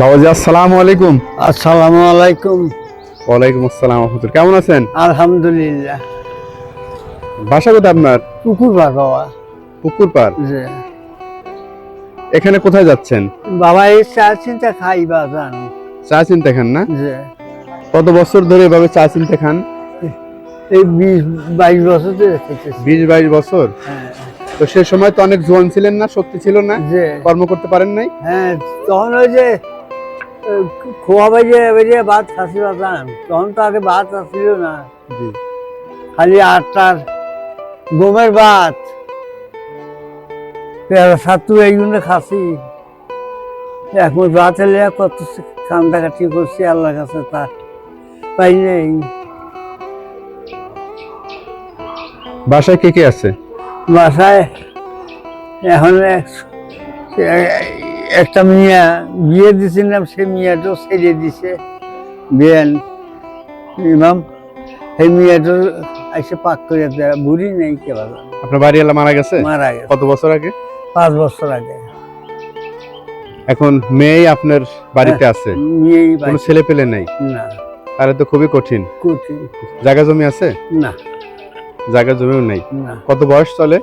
বাবাজি আলাইকুম। আলাইকুম। ওয়ালাইকুম আসসালাম আহমদুল কেমন আছেন? আলহামদুলিল্লাহ। বাসা কোথায় আপনার? পুকুর পার বাবা। পুকুর পার এখানে কোথায় যাচ্ছেন? বাবা এই চা চিন্তা খাই বাজান। চা চিন্তা খান না? কত বছর ধরে এভাবে চা চিন্তা খান? এই বিশ বাইশ বছর ধরে খেতেছি বিশ বাইশ বছর? হ্যাঁ, তো সে সময় তো অনেক জোয়ান ছিলেন না শক্তি ছিল না? যে কর্ম করতে পারেন নাই? হ্যাঁ তখন ওই যে খোয়া বেজে বেজে ভাত খাসি বাজান তখন তো আগে ভাত আসছিল না। খালি আটটার গমের ভাত পেয়ারা সাতু এইগুলো খাসি। এখন ভাত এলে কত কান্দাকাটি করছি আল্লাহর কাছে তা পাই নেই। বাসায় কে কে আছে? বাসায় এখন একটা মিয়া বিয়ে দিছিলাম সে মিয়াটাও ছেড়ে দিছে। বিয়ান ইমাম সেই মিয়াটাও এসে পাক করে বুড়ি নেই কে বাবা আপনার বাড়ি এলা মারা গেছে? মারা গেছে। কত বছর আগে? পাঁচ বছর আগে। এখন মেয়ে আপনার বাড়িতে আছে? মেয়েই কোনো ছেলে পেলে নাই? না। তাহলে তো খুবই কঠিন। কঠিন। জায়গা জমি আছে? না। জায়গা জমিও নেই। কত বয়স চলে?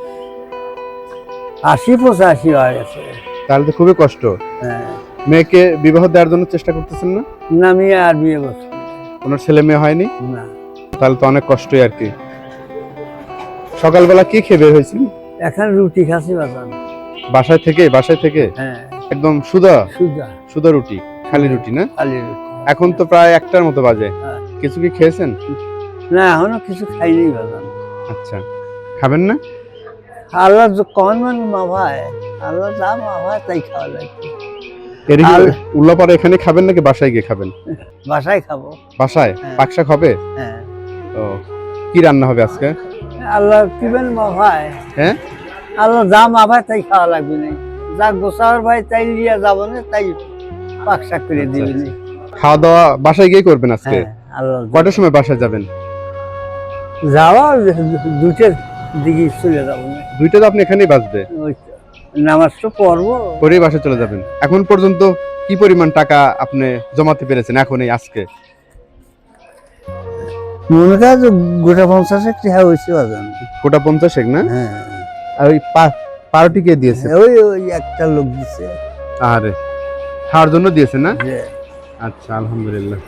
আশি পঁচাশি হয়ে গেছে। তাহলে তো খুবই কষ্ট। হ্যাঁ। মেয়েকে বিবাহ দেওয়ার জন্য চেষ্টা করতেছেন না? না মেয়ে আর বিয়ে করছে ওনার ছেলে মেয়ে হয়নি? না। তাহলে তো অনেক কষ্টই আর কি। সকালবেলা কি খেয়ে বের এখন রুটি খাসি বাজান বাসায় থেকে? বাসায় থেকে? হ্যাঁ। একদম সুদা? সুজা সুদা রুটি খালি রুটি না? খালি রুটি। এখন তো প্রায় একটার মতো বাজে। হ্যাঁ। কিছু কি খেয়েছেন? না এখনও কিছু খাইনি বাজান আচ্ছা। খাবেন না? আল্লাহ কন মান মাভায় আল্লাহ যা মাভায় তাই খাওয়া লাগবে এর আর- উল্লাপাড়া এখানে খাবেন নাকি বাসায় গিয়ে খাবেন? বাসায় খাব। বাসায়? হ্যাঁ। পাকশাক হবে? হ্যাঁ। ও কি রান্না হবে আজকে? আল্লাহ কিবেন মাভায় হ্যাঁ? আল্লাহ যা মাভায় তাই খাওয়া লাগবে না। যা গোসাওয়ার ভাই তাই লিয়া যাব না তাই পাক শাক করে আচ্ছা, দিবি না। খাওয়া দাওয়া বাসায় গিয়ে করবেন আজকে? হ্যাঁ আল্লাহ কটার সময় বাসায় যাবেন? যাওয়া দুটের দিকে চলে যাব। দুইটা তো আপনি এখানেই ওই নামাজ তো পড়ব। করেই বাসায় চলে যাবেন। এখন পর্যন্ত কি পরিমাণ টাকা আপনি জমাতে পেরেছেন? এখন এই আজকে? মনে যে গোটা পঞ্চাশের টিহা হয়েছে বাজান। গোটা পঞ্চাশ এক না? হ্যাঁ। আর ওই পা- কে দিয়েছে? ওই ওই একটা লোক দিছে। আরে খাওয়ার জন্য দিয়েছে না? যে আচ্ছা আলহামদুলিল্লাহ।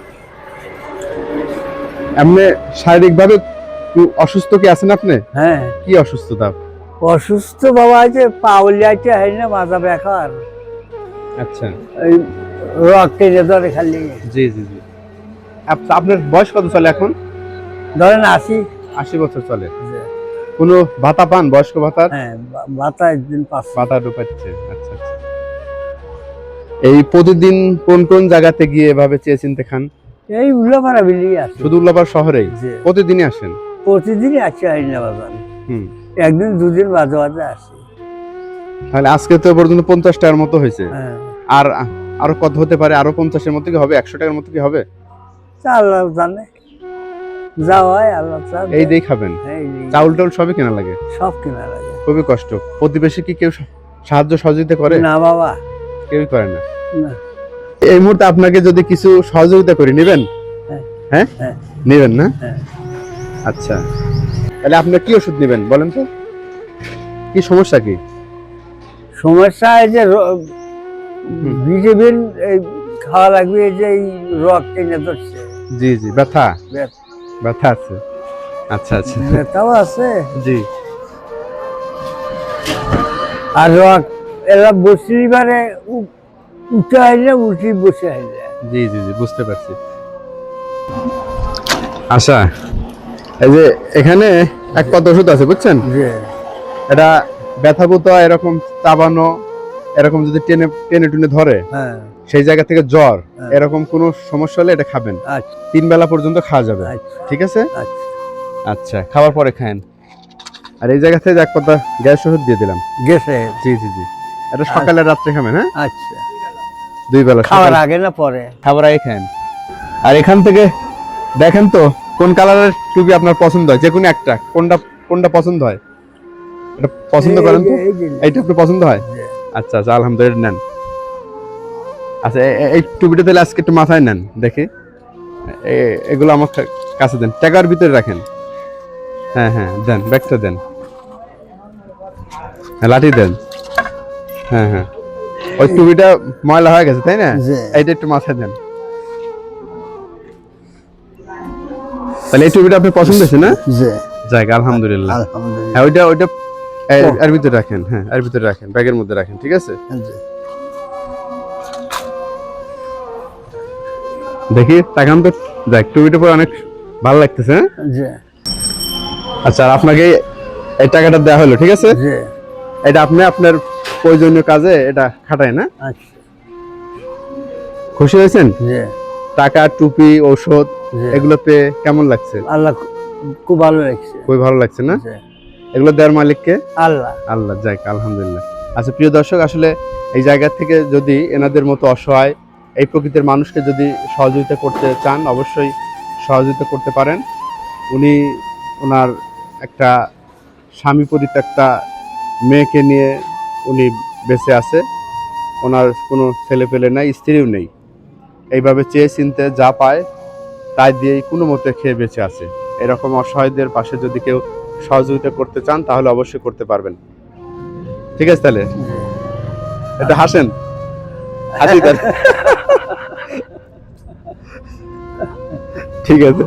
এমনি শারীরিক ভাবে অসুস্থ কি আছেন আপনি? হ্যাঁ। কি অসুস্থতা? অসুস্থ বাবা আছে পাউলিয়াতে হয় না মাথা বেকার আচ্ছা। ওই রক টেনে ধরে খালি। জি জি জি। আপ- আপনার বয়স কত চলে এখন? ধরেন আসি আশি বছর চলে। কোনো ভাতা পান বয়স্ক ভাতা হ্যাঁ বাতা একদিন পাঁচ। ভাতা ঢুকাচ্ছে। আচ্ছা আচ্ছা। এই প্রতিদিন কোন কোন জায়গাতে গিয়ে এভাবে চেয়ে চিনতে খান? এই উল্লাপাড়া বিলি আছে। শুধু উল্লাপার শহরেই? যে প্রতিদিনই আসেন? প্রতিদিনই আসি না বাজান হুম। একদিন দুদিন বাজে বাজে আসি। তাহলে আজকে তো পর্যন্ত পঞ্চাশ টাকার মতো হয়েছে। হ্যাঁ। আর আরও কত হতে পারে? আরও পঞ্চাশের মতো কি হবে? একশো টাকার মতো কি হবে? আল্লাহ জানে। যা হয় আল্লাহ এই দিয়ে খাবেন। চাউল টাউল সবই কেনা লাগে? সব কেনা লাগে। খুবই কষ্ট। প্রতিবেশী কি কেউ সাহায্য সহযোগিতা করে? না বাবা। কেউই করে না। না। এই মুহূর্তে আপনাকে যদি কিছু সহযোগিতা করি নেবেন? হ্যাঁ। হ্যাঁ? হ্যাঁ। নেবেন না? হ্যাঁ। আচ্ছা। তাহলে আপনি কি ওষুধ নেবেন বলেন তো? কি সমস্যা কি? সমস্যা এই যে। ভিটামিন খাওয়া লাগবে এই যে এই রক টেনে ধরছে। জি জি ব্যথা? ব্যথা- আছে। আচ্ছা আচ্ছা। ব্যথাও আছে। জি। আর রক এরা বসলিবারে উঠে আইলে উঠি বসে আইলে জি জি জি বুঝতে পারছি। আচ্ছা এই যে এখানে এক কত ওষুধ আছে বুঝছেন? এটা ব্যথা বুতা এরকম চাবানো এরকম যদি টেনে টেনে টুনে ধরে হ্যাঁ। সেই জায়গা থেকে জ্বর হ্যাঁ। এরকম কোনো সমস্যা হলে এটা খাবেন। আচ্ছা। তিন বেলা পর্যন্ত খাওয়া যাবে। আচ্ছা। ঠিক আছে? আচ্ছা। আচ্ছা খাওয়ার পরে খায়েন। আর এই জায়গা থেকে এক কথা গ্যাস ওষুধ দিয়ে দিলাম। গেছে জি জি জি। এটা সকালে রাত্রে খাবেন হ্যাঁ? আচ্ছা। দুই বেলা খাওয়ার আগে না পরে? খাবার আগে খান আর এখান থেকে দেখেন তো কোন কালারের টুপি আপনার পছন্দ হয়? যে কোনো একটা। কোনটা কোনটা পছন্দ হয়? এটা পছন্দ করেন তো? এইটা আপনার পছন্দ হয়? আচ্ছা আচ্ছা আলহামদুলিল্লাহ নেন। আচ্ছা এই টুপিটা তাহলে আজকে একটু মাথায় নেন দেখি। এ- এগুলো আমার কাছে দেন। টাকার ভিতরে রাখেন। হ্যাঁ হ্যাঁ দেন ব্যাগটা দেন। হ্যাঁ লাঠি দেন। হ্যাঁ হ্যাঁ। ওই টুপিটা ময়লা হয়ে গেছে তাই না? এইটা একটু মাথায় দেন। তাহলে এই টুপিটা আপনি পছন্দ হয়েছে না? যে জায়গা আলহামদুলিল্লাহ। আলহামদুলিল্লাহ। হ্যাঁ ওইটা ওইটা এর ভিতরে রাখেন হ্যাঁ এর ভিতরে রাখেন ব্যাগের মধ্যে রাখেন ঠিক আছে? জি। দেখি তাকান তো। দেখ টুপিটা পরে অনেক ভালো লাগতেছে হ্যাঁ? জি। আচ্ছা আর আপনাকে এই টাকাটা দেওয়া হলো ঠিক আছে? জি। এটা আপনি আপনার প্রয়োজনীয় কাজে এটা খাটায় না? আচ্ছা। খুশি হয়েছেন? জি। টাকা টুপি ঔষধ জি। এগুলো পেয়ে কেমন লাগছে? আল্লাহ খুব ভালো লাগছে। খুবই ভালো লাগছে না? জি। এগুলো দেওয়ার মালিককে? আল্লাহ। আল্লাহ যাক আলহামদুলিল্লাহ। আচ্ছা প্রিয় দর্শক আসলে এই জায়গা থেকে যদি এনাদের মতো অসহায় এই প্রকৃতির মানুষকে যদি সহযোগিতা করতে চান অবশ্যই সহযোগিতা করতে পারেন। উনি ওনার একটা স্বামী পরিত্যক্তা মেয়েকে নিয়ে উনি বেঁচে আছে। ওনার কোনো ছেলে পেলে নাই স্ত্রীও নেই। এইভাবে চেয়ে চিনতে যা পায় তাই দিয়েই কোনো মতে খেয়ে বেঁচে আছে। এরকম অসহায়দের পাশে যদি কেউ সহযোগিতা করতে চান তাহলে অবশ্যই করতে পারবেন। ঠিক আছে তাহলে? এটা হাসেন? হাসি তাহলে। ঠিক আছে।